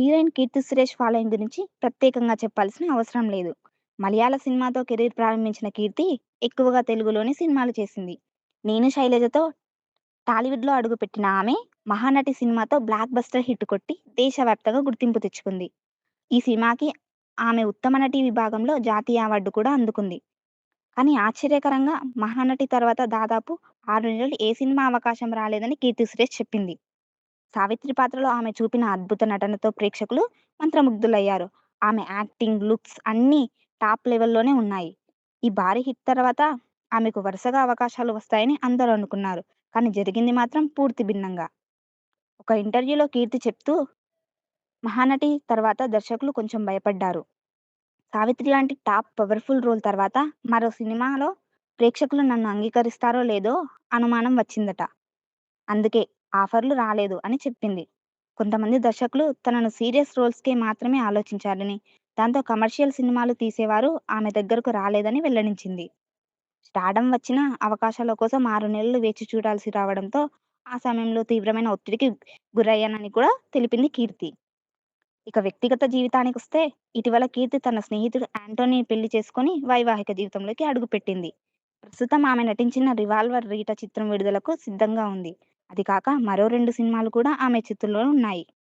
Heroine 'Keerthy Suresh' following గురించి ప్రత్యేకంగా చెప్పాల్సిన అవసరం లేదు. మలయాళ సినిమాతో కెరీర్ ప్రారంభించిన కీర్తి ఎక్కువగా తెలుగులోనే సినిమాలు చేసింది. 'నేను శైలజ'తో టాలీవుడ్‌లో అడుగుపెట్టిన ఆమె 'మహానటి' సినిమాతో బ్లాక్ బస్టర్ హిట్ కొట్టి దేశవ్యాప్తంగా గుర్తింపు తెచ్చుకుంది. ఈ సినిమాకి ఆమె ఉత్తమ నటి విభాగంలో జాతీయ అవార్డు కూడా అందుకుంది. కానీ ఆశ్చర్యకరంగా 'మహానటి' తర్వాత దాదాపు ఆరు నెలలు ఏ సినిమా అవకాశం రాలేదని 'కీర్తి సురేష్' చెప్పింది. 'సావిత్రి' పాత్రలో ఆమె చూపిన అద్భుత నటనతో ప్రేక్షకులు మంత్రముగ్ధులయ్యారు. ఆమె యాక్టింగ్, లుక్స్ అన్నీ టాప్ లెవెల్‌లోనే ఉన్నాయి. ఈ భారీ హిట్ తర్వాత ఆమెకు వరుసగా అవకాశాలు వస్తాయని అందరూ అనుకున్నారు. కానీ జరిగింది మాత్రం పూర్తి భిన్నంగా. ఒక ఇంటర్వ్యూలో కీర్తి చెప్తూ 'మహానటి' తర్వాత దర్శకులు కొంచెం భయపడ్డారు. 'సావిత్రి' లాంటి టాప్ పవర్‌ఫుల్ రోల్ తర్వాత మరో సినిమాలో ప్రేక్షకులు నన్ను అంగీకరిస్తారో లేదో అనుమానం వచ్చిందట. అందుకే ఆఫర్లు రాలేదు అని చెప్పింది. కొంతమంది దర్శకులు తనను సీరియస్ రోల్స్‌కే మాత్రమే ఆలోచించారని, దాంతో కమర్షియల్ సినిమాలు తీసేవారు ఆమె దగ్గరకు రాలేదని వెల్లడించింది. స్టార్డమ్ వచ్చినా అవకాశాల కోసం 6 నెలలు వేచి చూడాల్సి రావడంతో ఆ సమయంలో తీవ్రమైన ఒత్తిడికి గురయ్యానని కూడా తెలిపింది కీర్తి. ఇక వ్యక్తిగత జీవితానికొస్తే ఇటీవల కీర్తి తన స్నేహితుడు యాంటోనీ పెళ్ళి చేసుకొని వైవాహిక జీవితంలోకి అడుగుపెట్టింది. ప్రస్తుతం ఆమె నటించిన 'రివాల్వర్ రీటా' చిత్రం విడుదలకు సిద్ధంగా ఉంది. అది కాక మరో రెండు సినిమాలు కూడా ఆమె చేతుల్లో ఉన్నాయి.